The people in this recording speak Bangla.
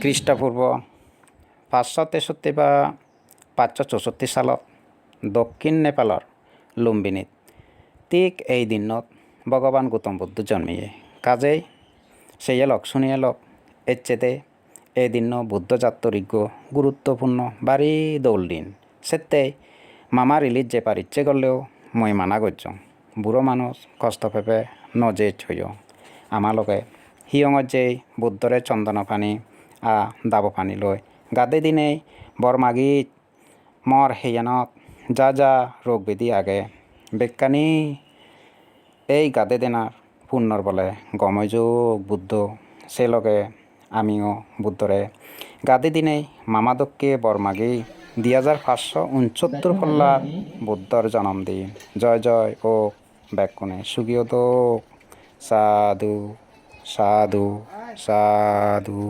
খ্ৰীষ্টপূৰ্ব পাঁচশো তেষষ্ঠি বা পাঁচশো চৌষষ্ঠি চালত দক্ষিণ নেপালৰ লুম্বিনীত ঠিক এই দিনত ভগৱান গৌতম বুদ্ধ জন্মিয়ে। কাজেই সেই এলক শুনি এলক এর চেতে এই দিন বুদ্ধ জাতরিজ্ঞ গুরুত্বপূর্ণ বাড়ি দৌল দিন। সেতে মামা রিলিজ যে পার ইচ্ছে করলেও মই মানা করছ। বুড়ো মানুষ, কষ্ট পেপে নজে ছয়। আমালোকে হিয়ঙত যে বুদ্ধরে চন্দন পানী আ দাব পানী লৈ, গাদে দিনে বৰমাগিত মৰ হেয়ানত যা যা ৰোগ ব্যাধি আগে। বেকানি এই গাদে দেনার পুণ্যর বলে গময় যোগ বুদ্ধ সে লগে আমিও বুদ্ধরে গাদে দিনে মামাদককে বরমাগি দুই হাজার পাঁচশো উনসত্তর পল্লার বুদ্ধর জন্মদিন। জয় জয় ও ব্যাকুণে। সুগীয় তো সাধু সাধু সাধু।